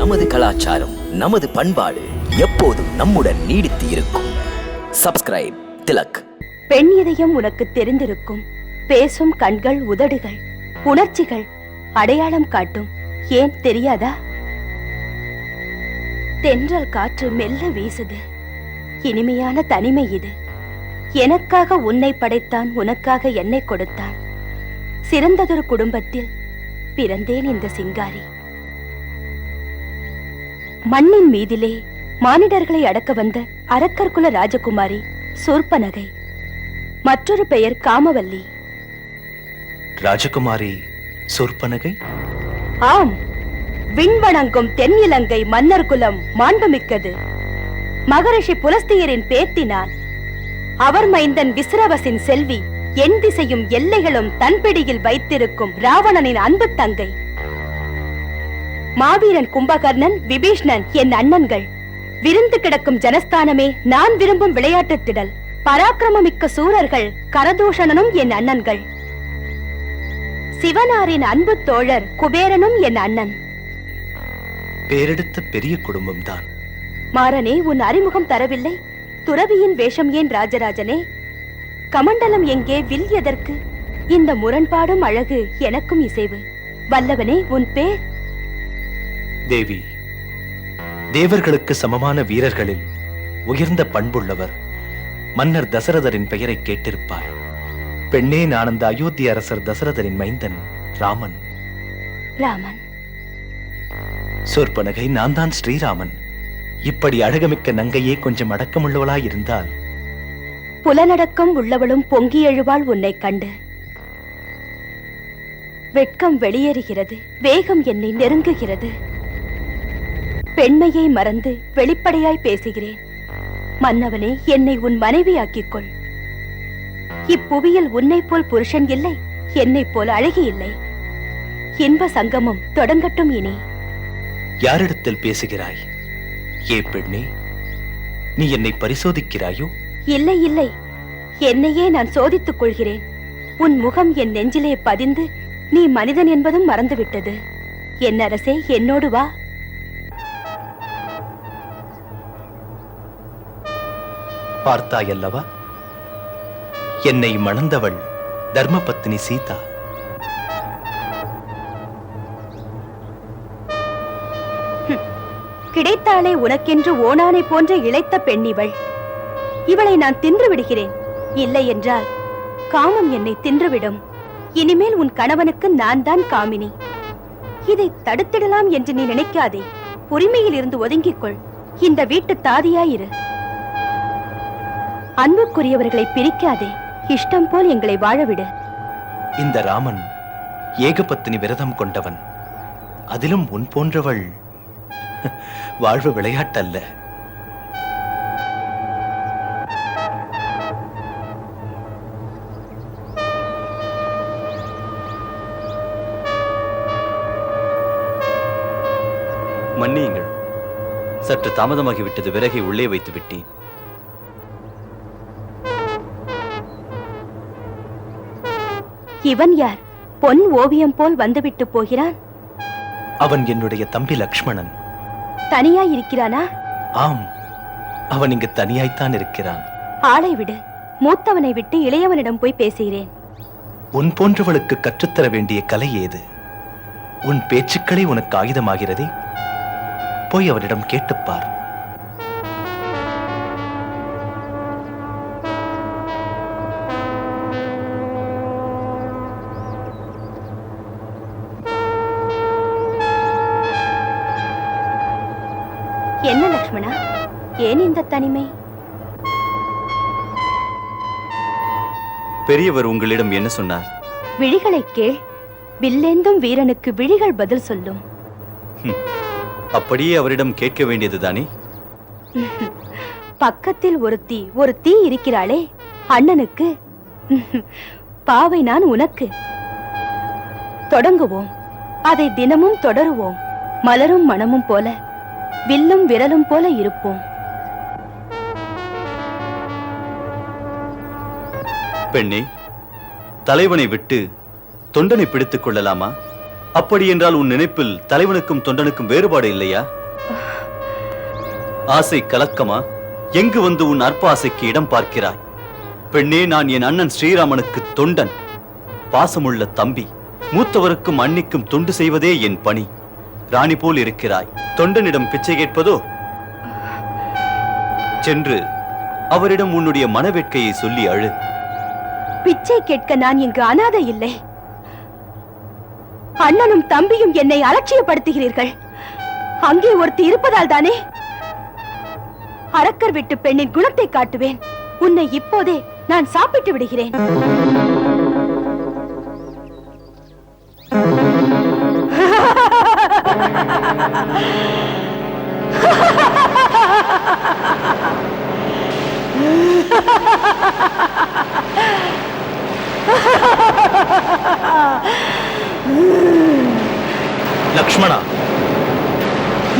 நமது கலாச்சாரம் நமது பண்பாடு எப்போதும் நம்முடன் நீடித்து இருக்கும். சப்ஸ்கிரைப் திலக். பெண் இதயம் உனக்கு தெரிந்திருக்கும். பேசும் கண்கள் உதடுகள் உணர்ச்சிகள் அடையாளம் காட்டும். ஏன் தெரியாதா? தென்றல் காற்று மெல்ல வீசுது. இனிமையான தனிமை இது. எனக்காக உன்னை படைத்தான் உனக்காக என்னை கொடுத்தான். சிறந்ததொரு குடும்பத்தில் பிறந்தேன் இந்த சிங்காரி. மண்ணின் மீதிலே மானிடர்களை அடக்க வந்த அரக்கர்குல ராஜகுமாரி சூர்பனகை மற்றொரு பெயர் காமவல்லி. ராஜகுமாரி சொற்பனகை? ஆம். விண்வணங்கும் தென்னிலங்கை மன்னர் குலம் மாண்புமிக்கது. மகரிஷி புலஸ்தியரின் பேத்தி நான் அவர் மைந்தன் விஸ்ரவசின் செல்வி என் திசையும் எல்லைகளும் தன் பிடியில் வைத்திருக்கும் ராவணனின் அன்பு தங்கை. மாவீரன் கும்பகர்ணன் விபீஷ்ணன் என் அண்ணன்கள். விருந்து கிடக்கும் ஜனஸ்தானமே நான் விரும்பும் விளையாட்டுத் திடல். பராக்கிரமமிக்க சூரர்கள் கரதூஷணனும் என் அண்ணன்கள். சிவனாரின் அன்பு தோழர் குபேரனும் என் அண்ணன். பேரெடுத்த பெரிய குடும்பம்தான் மாறனே உன் அறிமுகம் தரவில்லை. துறவியின் வேஷம் ஏன் ராஜராஜனே? கமண்டலம் எங்கே வில் எதற்கு? இந்த முரண்பாடும் அழகு எனக்கும் இசைவு. வல்லவனே உன் பேர்? தேவி. தேவர்களுக்கு சமமான வீரர்களில் உயர்ந்த பண்புள்ளவர் மன்னர் தசரதரின் பெயரை கேட்டிருப்பார். பெண்ணே நான் அந்த அயோத்தி அரசர் தசரதரின் மைந்தன் ராமன். ராமன். சொற்பனகை நான் தான் ஸ்ரீராமன். இப்படி அழகமிக்க நங்கையே கொஞ்சம் அடக்கமுள்ளவளாய் இருந்தால். புலனடக்கம் உள்ளவளும் பொங்கி எழுவாள் உன்னை கண்டு. வெட்கம் வெளியேறுகிறது வேகம் என்னை நெருங்குகிறது. பெண்மையை மறந்து வெளிப்படையாய் பேசுகிறேன். மன்னவனே என்னை உன் மனைவியாக்கிக் கொள் இப்புவியில் உன்னைப் போல் புருஷன் இல்லை என்னைப் போல் அழகி இல்லை. இன்ப சங்கமம் தொடங்கட்டும் இனி. யாரிடத்தில் பேசுகிறாய்? ஏ பெண்ணே நீ என்னை பரிசோதிக்கிறாயோ? இல்லை இல்லை. என்னையே நான் சோதித்துக் கொள்கிறேன். உன் முகம் என் நெஞ்சிலே பதிந்து நீ மனிதன் என்பதும் மறந்துவிட்டது. என் அரசே என்னோடு வா. பார்த்தாயல்லவா? என்னை மணந்தவள் தர்மபத்னி சீதா. கிடைத்தாளே உனக்கென்று ஓனானை போன்ற இளைத்த பெண் இவள் இவளை நான் தின்று விடுகிறேன். இல்லை என்றால் காமம் என்னை தின்றுவிடும். இனிமேல் உன் கணவனுக்கு நான் தான் காமினி. இதை தடுத்திடலாம் என்று நீ நினைக்காதே. உரிமையில் இருந்து ஒதுங்கிக் கொள் இந்த வீட்டு தாதியாயிரு. அன்புக்குரியவர்களை பிரிக்காதே. இஷ்டம் போல் எங்களை வாழவிடு. இந்த ராமன் ஏகபத்தினி விரதம் கொண்டவன். அதிலும் உன் போன்றவள் வாழ்வு விளையாட்டல்ல. மன்னியுங்கள். சற்று தாமதமாகிவிட்டது. விறகை உள்ளே வைத்து விட்டேன் இவன் யார்? பொன் ஓவியம் போல் வந்துவிட்டு போகிறான். அவன் என்னுடைய தம்பி லக்ஷ்மணன். தனியாய் இருக்கிறானா? ஆம் அவன் இங்கு தனியாய்த்தான் இருக்கிறான். ஆளை விடு. மூத்தவனை விட்டு இளையவனிடம் போய் பேசுகிறேன். உன் போன்றவளுக்கு கற்றுத்தர வேண்டிய கலை ஏது? உன் பேச்சுக்களே உனக்கு ஆயுதமாகிறதே? போய் அவனிடம் கேட்டுப்பார் தனிமை. பெரியவர் உங்களிடம் என்ன சொன்னார்? விழிகளை கேள். வில்லேந்தும் வீரனுக்கு விழிகள் பதில் சொல்லும். அப்படியே அவரிடம் கேட்க வேண்டியதுதானே பக்கத்தில் ஒருத்தி ஒரு தீ இருக்கிறாளே. அண்ணனுக்கு. பாவை நான் உனக்கு. தொடங்குவோம். அதை தினமும் தொடருவோம். மலரும் மனமும் போல. வில்லும் விரலும் போல இருப்போம். பெண்ணே தலைவனை விட்டு தொண்டனை பிடித்துக் கொள்ளலாமா? அப்படி என்றால் உன் நினைப்பில் தலைவனுக்கும் தொண்டனுக்கும் வேறுபாடு இல்லையா? ஆசை கலக்கமா? எங்கு வந்து உன் அற்ப ஆசைக்கு இடம் பார்க்கிறாய்? பெண்ணே நான் என் அண்ணன் ஸ்ரீராமனுக்கு தொண்டன் பாசமுள்ள தம்பி. மூத்தவருக்கும் அன்னிக்கும் தொண்டு செய்வதே என் பணி. ராணி போல் இருக்கிறாய். தொண்டனிடம் பிச்சை கேட்பதோ? சென்று அவரிடம் உன்னுடைய மனவேட்கையை சொல்லி அழு. பிச்சை கேட்க நான் இங்கு அனாதை இல்லை. அண்ணனும் தம்பியும் என்னை அலட்சியப்படுத்துகிறீர்கள். அங்கே ஒருத்தி இருப்பதால் தானே? அரக்கர் விட்டு பெண்ணின் குணத்தை காட்டுவேன். உன்னை இப்போதே நான் சாப்பிட்டு விடுகிறேன். லக்ஷ்மணா.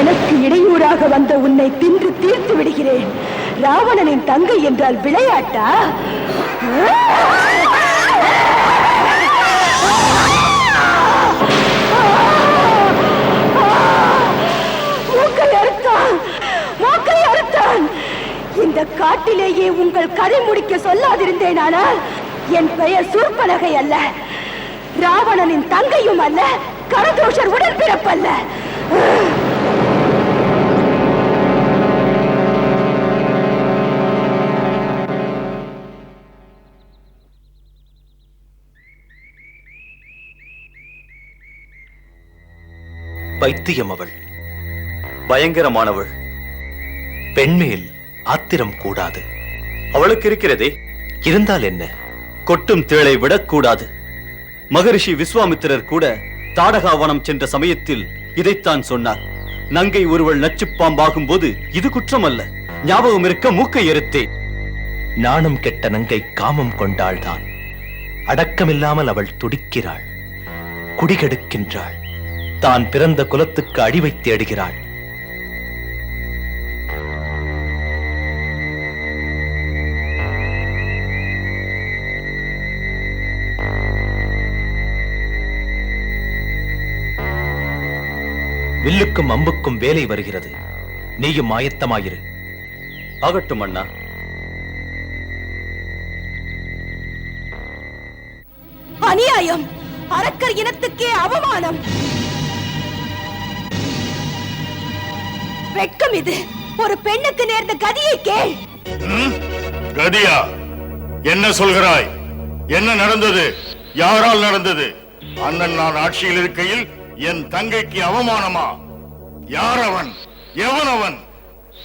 எனக்கு இடையூறாக வந்த உன்னை தின்று தீர்த்து விடுகிறேன். ராவணனின் தங்கை என்றால் விளையாட்டா? அறுத்தான். அறுத்தான். இந்த காட்டிலேயே உங்கள் கதை முடிக்க சொல்லாதிருந்தேன் ஆனால் என் பெயர் சூர்பனகை அல்ல. ராவணனின் தங்கையும் அல்ல. கரதோஷர் உடன்பிறப்பல்ல. பைத்தியம் அவள் பயங்கரமானவள். பெண்மேல் ஆத்திரம் கூடாது. அவளுக்கு இருக்கிறதே. இருந்தால் என்ன? கொட்டும் தேளை விடக்கூடாது மகரிஷி விஸ்வாமித்திரர் கூட தாடகாவனம் சென்ற சமயத்தில் இதைத்தான் சொன்னார். நங்கை ஒருவள் நச்சு பாம்பாகும் போது இது குற்றம் அல்ல ஞாபகம் இருக்க மூக்கை எரித்தேன். நாணம் கெட்ட நங்கை காமம் கொண்டாள்தான். அடக்கமில்லாமல் அவள் துடிக்கிறாள். குடிகெடுக்கின்றாள். தான் பிறந்த குலத்துக்கு அழிவை தேடுகிறாள். வில்லுக்கும் அம்புக்கும் வேலை வருகிறது. நீயும் ஆயத்தமாயிரு. ஆகட்டும் அண்ணா. அநியாயம். அரக்கர் இனத்துக்கே அவமானம். வெட்கம் இது. ஒரு பெண்ணுக்கு நேர்ந்த கதியை கேள்? கதியா? என்ன சொல்கிறாய்? என்ன நடந்தது? யாரால் நடந்தது? அண்ணன் நான் ஆட்சியில் இருக்கையில் என் தங்கைக்கு அவமானமா? யார் அவன் எவன் அவன்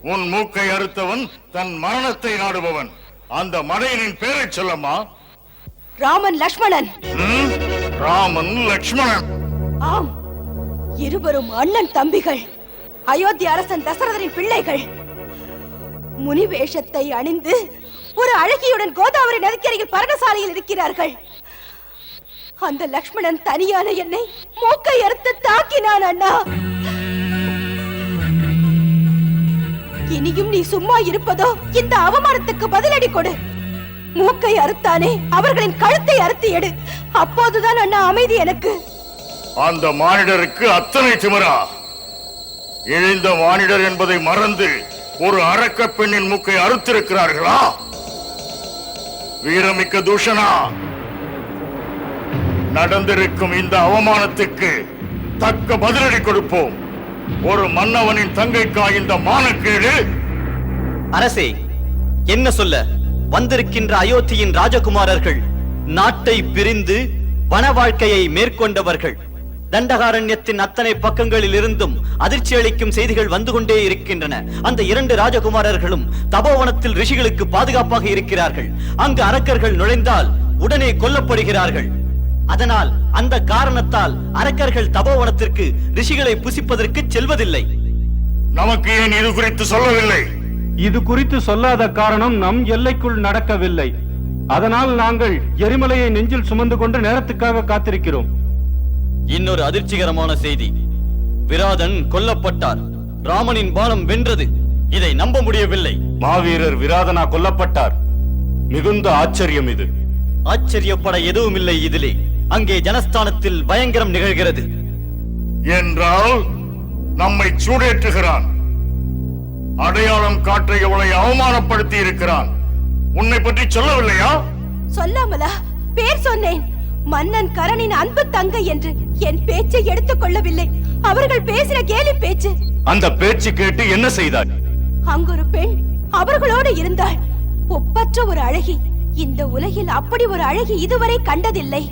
உன் மூக்கை அறுத்தவன் தன் மரணத்தை நாடுபவன். அந்த மடையனின் பெயரைச் சொல்லம்மா. ராமன் லக்ஷ்மணன்? ராமன் லக்ஷ்மணன். ஆம். இருவரும் அண்ணன் தம்பிகள். அயோத்தி அரசன் தசரதரின் பிள்ளைகள். முனி வேஷத்தை அணிந்து ஒரு அழகியுடன் கோதாவரி நதிக்கரையில் பரணசாலையில் இருக்கிறார்கள். அந்த லக்ஷ்மணன் தனியான என்னை மூக்கை அறுத்து தாக்கினான் அண்ணா. இனியும் நீ சும்மா இருப்பதோ இந்த அவமானத்துக்கு பதிலடி கொடு. மூக்கை அறுத்தானே அவர்களின் கழுத்தை அறுத்து எடு. அப்போதுதான் அண்ணா அமைதி எனக்கு. அந்த மானிடருக்கு அத்தனை சுமரா இழிந்த மானிடர் என்பதை மறந்து ஒரு அரக்க பெண்ணின் மூக்கை அறுத்திருக்கிறார்களா? வீரமிக்க தூஷணா! நடந்திருக்கும் இந்த அவமானத்துக்கு தக்க பதிலடி கொடுப்போம். ஒரு மன்னவனின் தங்கைக்கா இந்த மானக்கேடு? அரசே என்ன சொல்ல? வந்திருக்கின்ற அயோத்தியின் ராஜகுமாரர்கள் நாட்டை பிரிந்து வன வாழ்க்கையை மேற்கொண்டவர்கள். தண்டகாரண்யத்தின் அத்தனை பக்கங்களில் இருந்தும் அதிர்ச்சி அளிக்கும் செய்திகள் வந்து கொண்டே இருக்கின்றன. அந்த இரண்டு ராஜகுமாரர்களும் தபோவனத்தில் ரிஷிகளுக்கு பாதுகாப்பாக இருக்கிறார்கள். அங்கு அரக்கர்கள் நுழைந்தால் உடனே கொல்லப்படுகிறார்கள். அதனால் அந்த காரணத்தால் அரக்கர்கள் தபோவனத்திற்கு ரிஷிகளை புசிப்பதற்கு செல்வதில்லை. நமக்கு ஏன் இது குறித்து சொல்லவில்லை? இது குறித்து சொல்லாத காரணம் நம் எல்லைக்குள் நடக்கவில்லை. அதனால் நாங்கள் எரிமலையை நெஞ்சில் சுமந்து கொண்டு நேரத்துக்காக காத்திருக்கிறோம். இன்னொரு அதிர்ச்சிகரமான செய்தி. விராதன் கொல்லப்பட்டார். ராமனின் பாலம் வென்றது. இதை நம்ப முடியவில்லை. மாவீரர் விராதனா கொல்லப்பட்டார். மிகுந்த ஆச்சரியம் இது. ஆச்சரியப்பட எதுவுமில்லை இதிலே. அங்கே ஜனஸ்தானத்தில் பயங்கரம் நிகழ்கிறது. என்றால் நம்மை சூடேற்றுகிறான். அடையாளம் காட்ட இவளை அவமானப்படுத்தி இருக்கிறான். உன்னை பற்றி சொல்லவில்லையா? சொல்லாமலா? பேர் சொன்னேன். மன்னன் கரணின் அன்பு தங்கை என்று என் பேச்சை எடுத்துக் கொள்ளவில்லை. அவர்கள் பேசின கேலி பேச்சு. அந்த பேச்சு கேட்டு என்ன செய்தாய்? அங்கொரு பெண் அவர்களோடு இருந்தாள். ஒப்பற்ற ஒரு அழகி. இந்த உலகில் அப்படி ஒரு அழகி இதுவரை கண்டதில்லை.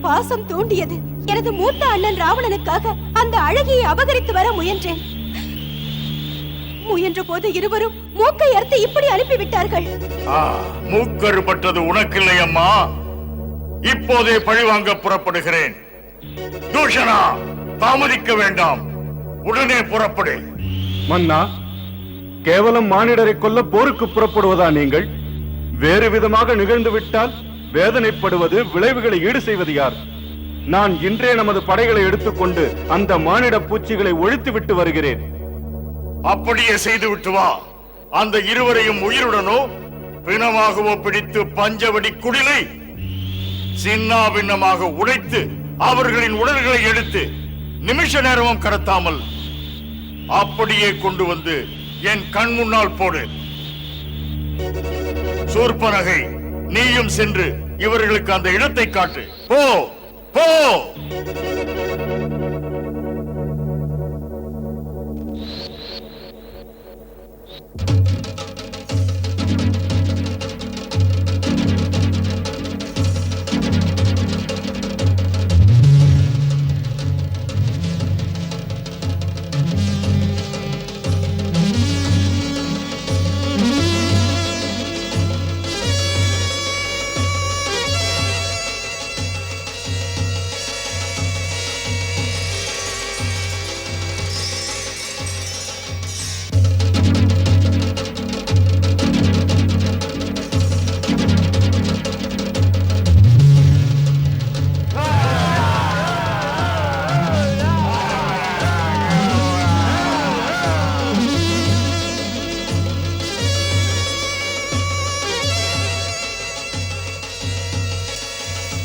பாசம் தூண்டியது. எனது மூத்த அண்ணன் ராவணனுக்காக அந்த அழகியை அபகரித்து வர முயன்றேன். முயன்ற போது இருவரும் மூக்கை அறுத்து இப்படி அனுப்பிவிட்டார்கள். ஆ, மூக்கறுபட்டது உனக்கில்லை அம்மா. இப்போதே பழிவாங்க புறப்படுகிறேன். தூஷணா தாமதிக்க வேண்டாம். உடனே புறப்படு. மன்னா கேவலம் மானிடரை கொல்ல போருக்கு புறப்படுவதா நீங்கள்? வேறு விதமாக நிகழ்ந்துவிட்டால் வேதனைப்படுவது விளைவுகளை ஈடு செய்வது யார்? நான் இன்றே நமது படைகளை எடுத்துக்கொண்டு அந்த மானிட பூச்சிகளை ஒழித்து விட்டு வருகிறேன். அப்படியே செய்து விட்டு வா. அந்த இருவரையும் உயிருடனோ பிணமாகவோ பிடித்து பஞ்சவடி குடிலை சின்னாபின்னமாக உடைத்து அவர்களின் உடல்களை எடுத்து நிமிஷ நேரமும் கடத்தாமல் அப்படியே கொண்டு வந்து என் கண் முன்னால் போடு. சூர்பனகை நீயும் சென்று இவர்களுக்கு அந்த இடத்தை காட்டு. போ போ.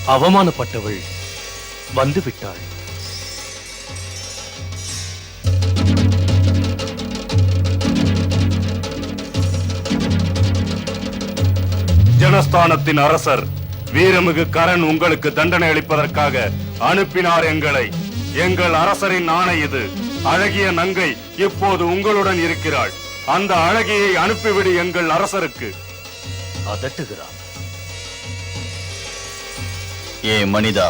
அவமானப்பட்டவள் வந்து விட்டாள் ஜனஸ்தானத்தின் அரசர் வீரமிகு கரண் உங்களுக்கு தண்டனை அளிப்பதற்காக அனுப்பினார் எங்களை. எங்கள் அரசரின் ஆணை இது. அழகிய நங்கை இப்போது உங்களுடன் இருக்கிறாள். அந்த அழகியை அனுப்பிவிடு எங்கள் அரசருக்கு. அதட்டுகிறான். ஏ மனிதா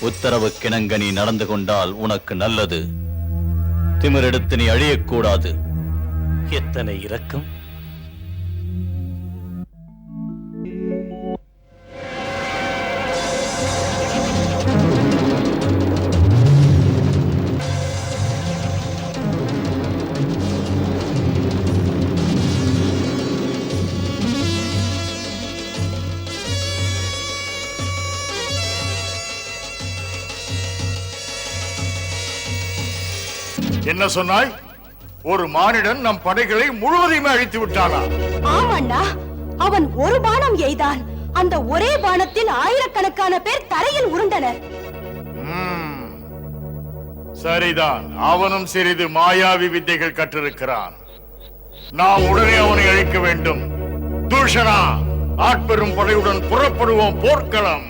உத்தரவு கிணங்க நீ நடந்து கொண்டால் உனக்கு நல்லது. திமிரெடுத்து நீ அழியக்கூடாது. எத்தனை இரக்கம். என்ன சொன்னாய்? ஒரு மானிடன் நம் படைகளை முழுவதையுமே அழித்து விட்டானா? ஆமாண்ணா அவன் ஒரு பானம் எய்தான். அந்த ஒரே பானத்தில் ஆயிரக்கணக்கான பேர் தரையில் உருண்டனர். சரிதான். அவனும் சிறிது மாயாவி வித்தைகள் கற்றிருக்கிறான். நாம் உடனே அவனை அழிக்க வேண்டும். தூஷணா ஆட்பெரும் படையுடன் புறப்படுவோம் போர்க்களம்.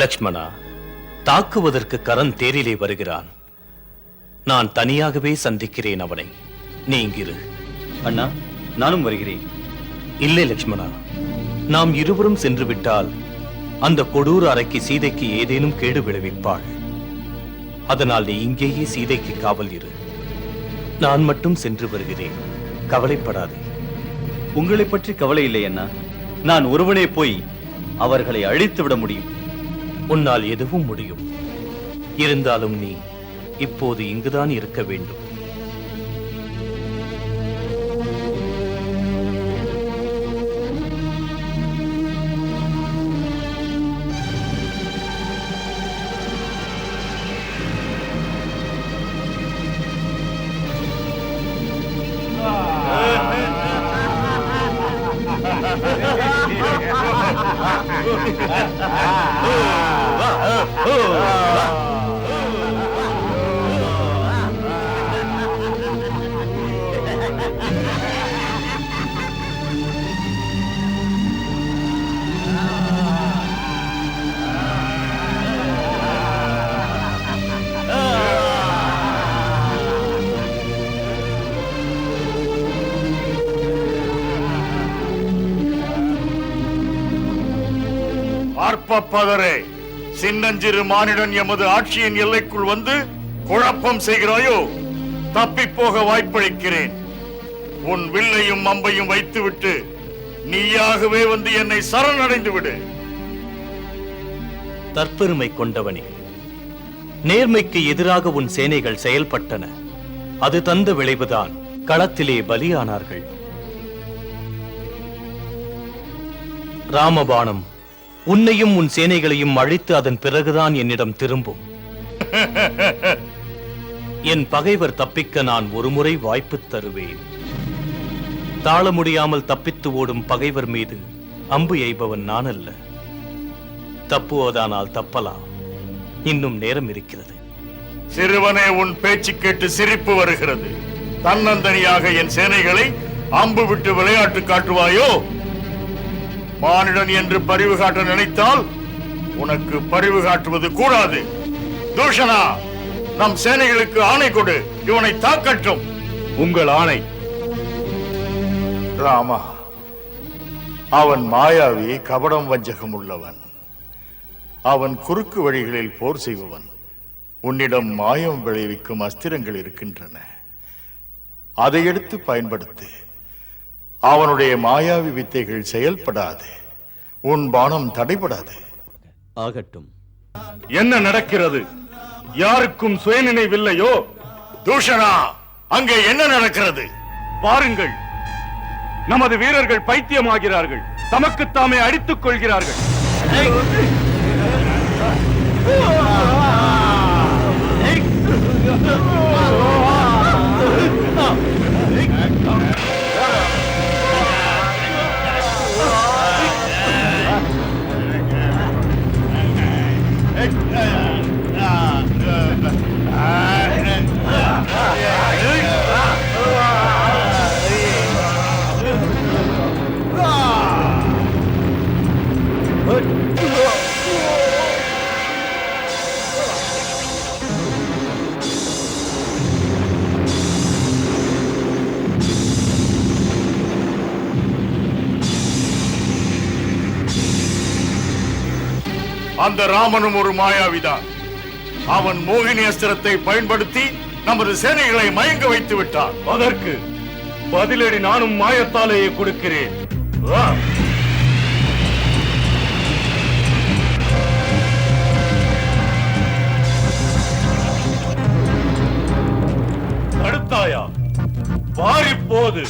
லக்ஷ்மணா தாக்குவதற்கு கரண் தேரிலே வருகிறான். நான் தனியாகவே சந்திக்கிறேன் அவனை. நீ இங்கிரு அண்ணா நானும் வருகிறேன். இல்லை லக்ஷ்மணா நாம் இருவரும் சென்று விட்டால் அந்த கொடூர அறைக்கு சீதைக்கு ஏதேனும் கேடு விளைவிப்பாள். அதனால் நீ இங்கேயே சீதைக்கு காவல் இரு. நான் மட்டும் சென்று வருகிறேன். கவலைப்படாதே. உங்களை பற்றி கவலை இல்லை அண்ணா. நான் ஒருவனே போய் அவர்களை அழித்து விட முடியும். உன்னால் எதுவும் முடியும். இருந்தாலும் நீ இப்போது இங்குதான் இருக்க வேண்டும். அற்பப்பதரே சின்னஞ்சிறு மானிடன் எமது ஆட்சியின் எல்லைக்குள் வந்து குழப்பம் செய்கிறாயோ? தப்பிப் போக வாய்ப்பளிக்கிறேன். உன் வில்லையும் அம்பையும் வைத்துவிட்டு நீயாகவே வந்து என்னை சரணடைந்து விடு தற்பெருமை கொண்டவனே நேர்மைக்கு எதிராக உன் சேனைகள் செயல்பட்டன. அது தந்த விளைவுதான் களத்திலே பலியானார்கள். ராமபாணம் உன்னையும் உன் சேனைகளையும் அழித்து அதன் பிறகுதான் என்னிடம் திரும்பும். என் பகைவர் தப்பிக்க நான் ஒருமுறை வாய்ப்பு தருவேன். தாழ முடியாமல் தப்பித்து ஓடும் பகைவர் மீது அம்பு எய்பவன் நான் அல்ல தப்புவதானால் தப்பலாம். இன்னும் நேரம் இருக்கிறது. சிறுவனே உன் பேச்சு கேட்டு சிரிப்பு வருகிறது. தன்னந்தனியாக என் சேனைகளை அம்பு விட்டு விளையாட்டு காட்டுவாயோ? மானிடன் என்று பரிவு காட்ட நினைத்தால் உனக்கு பரிவு காட்டுவது கூடாது. தூஷணா நம் சேனைகளுக்கு ஆணை கொடு. இவனை தாக்கட்டும். உங்கள் ஆணை. ராமா அவன் மாயாவி கபடம் வஞ்சகம் உள்ளவன். அவன் குறுக்கு வழிகளில் போர் செய்பவன். உன்னிடம் மாயம் விளைவிக்கும் அஸ்திரங்கள் இருக்கின்றன. அதை எடுத்து பயன்படுத்து. அவனுடைய மாயாவி வித்தைகள் செயல்படாது. உன் பானம் தடைபடாது. ஆகட்டும். என்ன நடக்கிறது? யாருக்கும் சுயநினைவில்லையோ? தூஷணா அங்கே என்ன நடக்கிறது? பாருங்கள். நமது வீரர்கள் பைத்தியமாகிறார்கள். தமக்குத்தாமே அடித்துக் கொள்கிறார்கள். Hey, uh, அந்த ராமனும் ஒரு மாயாவிதான். அவன் மோகினி அஸ்திரத்தை பயன்படுத்தி நமது சேனைகளை மயங்க வைத்து விட்டான். அதற்கு பதிலடி நானும் மாயத்தாலேயே கொடுக்கிறேன். ஆ! பாரிப்போது